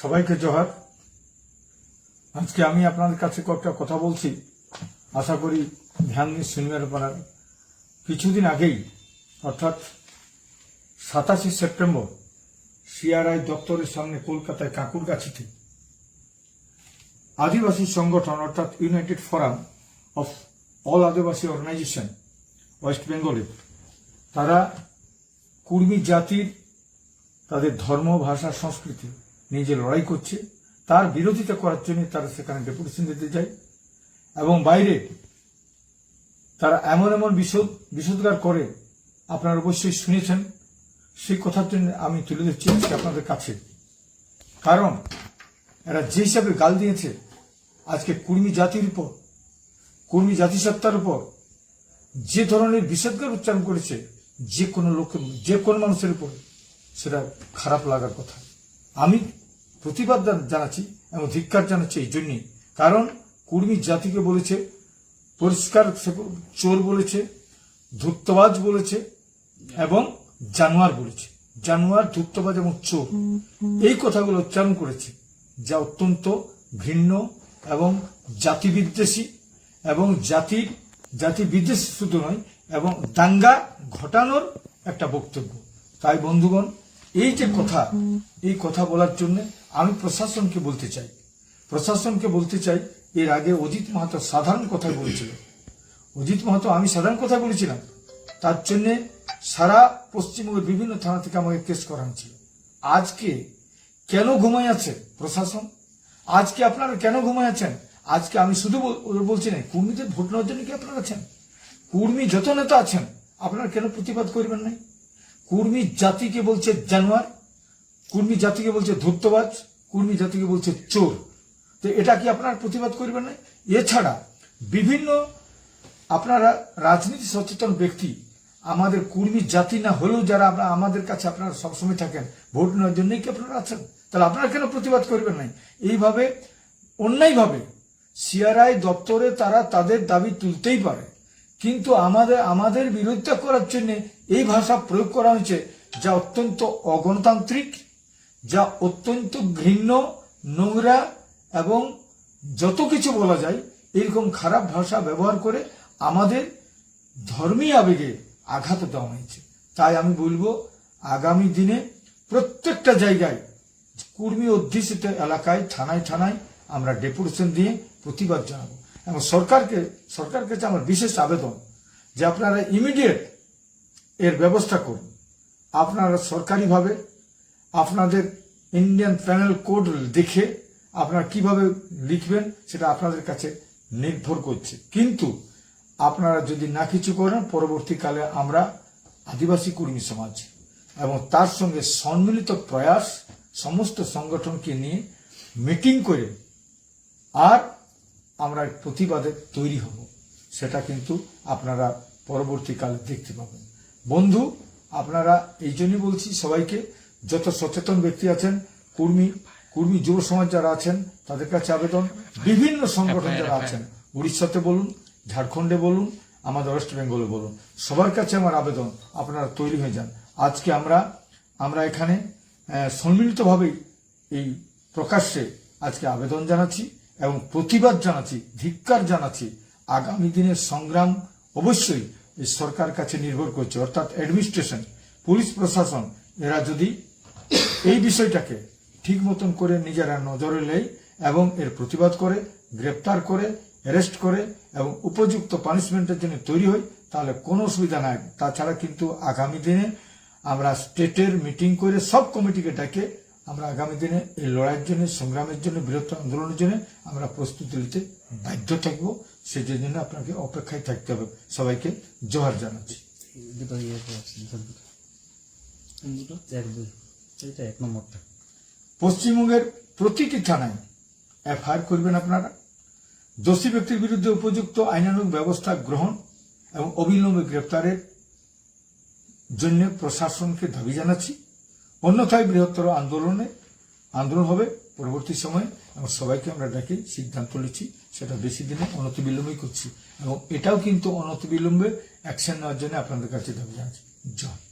সবাইকে জোহার। আজকে আমি আপনাদের কাছে কয়েকটা কথা বলছি। আশা করি ধ্যান দিয়ে শুনবেন আপনারা। কিছুদিন আগেই, অর্থাৎ সাতাশে সেপ্টেম্বর, সিআরআই দপ্তরের সামনে কলকাতায় কাকুরগাছিতে আদিবাসী সংগঠন, অর্থাৎ united forum of all Adivasi organisation, West বেঙ্গলে, তারা কুর্মী জাতির, তাদের ধর্ম, ভাষা, সংস্কৃতি যে লড়াই করছে, তার বিরোধিতা করার জন্য তারা সেখানে ডেপুটেশন দিতে যায় এবং বাইরে তারা এমন এমন বিশদ বিশোধগার করে আপনারা অবশ্যই শুনেছেন। সেই কথার জন্য আমি তুলে আজকে আপনাদের কাছে। কারণ এরা যে হিসাবে গাল দিয়েছে, আজকে কুর্মী জাতির উপর, কুর্মী জাতিসত্তার উপর যে ধরনের বিষেধগার উচ্চারণ করেছে, যে কোনো লোকের যে কোনো মানুষের উপর সেটা খারাপ লাগার কথা। আমি প্রতিবাদ জান- জানাচ্ছি এবং ধিক্কার জানাচ্ছি এই জন্যই কারণ কুর্মী জাতিকে বলেছে, পরিষ্কার চোর বলেছে, ধূর্তবাজ বলেছে এবং জানোয়ার বলেছে। জানোয়ার, ধূর্তবাজ এবং চোর। এই কথাগুলো উচ্চারণ করেছে যা অত্যন্ত ঘৃণ্য এবং জাতি বিদ্বেষী এবং জাতির, জাতি বিদ্বেষী শুধু নয় এবং দাঙ্গা ঘটানোর একটা বক্তব্য। তাই বন্ধুগণ, এই যে কথা, এই কথা বলার জন্য আমি প্রশাসনকে বলতে চাই। প্রশাসনকে বলতে চাই, এর আগে অজিত মাহাতো সাধারণ কথা বলেছিল। অজিত মাহাতো, আমি সাধারণ কথা বলেছিলাম। তার জন্য সারা পশ্চিমবঙ্গের বিভিন্ন থানা থেকে আমাকে কেস করা হয়েছিল। আজকে কেন ঘুমাই আছে প্রশাসন? আজকে আপনারা কেন ঘুমাই আছেন? আজকে আমি শুধু বলছি না, কুর্মীদের ভোট নেওয়ার জন্য কি আপনারা আছেন? কুর্মী যত নেতা আছেন, আপনারা কেন প্রতিবাদ করবেন নাই? কুর্মী জাতিকে বলছে জানোয়ার কুর্মী জাতিকে বলছে ধূর্তবাজ, কুর্মী জাতিকে বলছে চোর। তো এটা কি আপনার প্রতিবাদ করবেন না? এছাড়া বিভিন্ন আপনারা রাজনীতি সচেতন ব্যক্তি, আমাদের কুর্মী জাতি না হলেও যারা আপনারা আমাদের কাছে আপনারা সবসময় থাকেন, ভোট নেওয়ার জন্যই কি আপনারা আছেন? তাহলে আপনারা কেন প্রতিবাদ করবেন নাই এইভাবে, অন্যায়ভাবে সিআরআই দপ্তরে তারা তাদের দাবি তুলতেই পারে। কিন্তু আমাদের আমাদের বিরোধিতা করার জন্য এই ভাষা প্রয়োগ করা হয়েছে যা অত্যন্ত অগণতান্ত্রিক যা অত্যন্ত ঘৃণ্য, নোংরা এবং যত কিছু বলা যায় এরকম খারাপ ভাষা ব্যবহার করে আমাদের ধর্মীয় আবেগে আঘাত দেওয়া হয়েছে। তাই আমি বলব, আগামী দিনে প্রত্যেকটা জায়গায়, কুর্মী অধ্যুষিত এলাকায়, থানায় থানায় আমরা ডেপুটেশন দিয়ে প্রতিবাদ জানাব। এবং সরকারকে সরকার কাছে আমার বিশেষ আবেদন যে আপনারা ইমিডিয়েট এর ব্যবস্থা করুন। আপনারা সরকারিভাবে আপনাদের ইন্ডিয়ান প্যানেল কোড দেখে আপনারা কীভাবে লিখবেন সেটা আপনাদের কাছে নির্ভর করছে। কিন্তু আপনারা যদি না কিছু করেন, পরবর্তীকালে আমরা আদিবাসী কর্মী সমাজ এবং তার সঙ্গে সম্মিলিত প্রয়াস সমস্ত সংগঠনকে নিয়ে মিটিং করে আর আমরা প্রতিবাদে তৈরি হব। সেটা কিন্তু আপনারা পরবর্তীকালে দেখতে পাবেন। বন্ধু, আপনারা এই জন্যই বলছি সবাইকে যত সচেতন ব্যক্তি আছেন কর্মী কর্মী যুব সমাজ যারা আছেন তাদের কাছে আবেদন। বিভিন্ন সংগঠন যারা আছেন উড়িষ্যাতে বলুন ঝাড়খণ্ডে বলুন আমাদের ওয়েস্ট বেঙ্গলে বলুন সবার কাছে আমার আবেদন আপনারা তৈরি হয়ে যান। আজকে আমরা আমরা এখানে সম্মিলিতভাবেই এই প্রকাশ্যে আজকে আবেদন জানাচ্ছি এবং প্রতিবাদ জানাচ্ছি ধিক্কার জানাচ্ছি। আগামী দিনের সংগ্রাম অবশ্যই এই সরকার কাছে নির্ভর করছে। অর্থাৎ অ্যাডমিনিস্ট্রেশন পুলিশ প্রশাসন এরা যদি এই বিষয়টাকে ঠিক মতন করে নিজেরা নজরে নেয় এবং এর প্রতিবাদ করে গ্রেপ্তার করে অ্যারেস্ট করে এবং উপযুক্ত পানিশমেন্টের জন্য তৈরি হয় তাহলে কোনো অসুবিধা নাই। তাছাড়া কিন্তু আগামী দিনে আমরা স্টেটের মিটিং করে সব কমিটিকে ডাকে আমরা আগামী দিনে এই লড়াইয়ের জন্য সংগ্রামের জন্য বৃহত্তর আন্দোলনের জন্য আমরা প্রস্তুতি নিতে বাধ্য থাকব। সেই জন্য আপনাকে অপেক্ষায় থাকতে হবে। সবাইকে জোহার জানাচ্ছি। এইটা এক নম্বরটা। পশ্চিমবঙ্গের প্রতিটি থানায় এফআইআর করবেন আপনারা। দোষী ব্যক্তির বিরুদ্ধে উপযুক্ত আইনানুগ ব্যবস্থা গ্রহণ এবং অবিলম্বে গ্রেপ্তারের জন্য প্রশাসনকে দাবি জানাচ্ছি। অন্যথায় বৃহত্তর আন্দোলনে আন্দোলন হবে পরবর্তী সময়ে এবং সবাইকে আমরা ডাকি সিদ্ধান্ত নিচ্ছি, সেটা বেশি দিনে অনতিবিলম্বেই করছি। এবং এটাও কিন্তু অনতিবিলম্বে অ্যাকশন নেওয়ার জন্য আপনাদের কাছে দাবি জানাচ্ছি। জয়।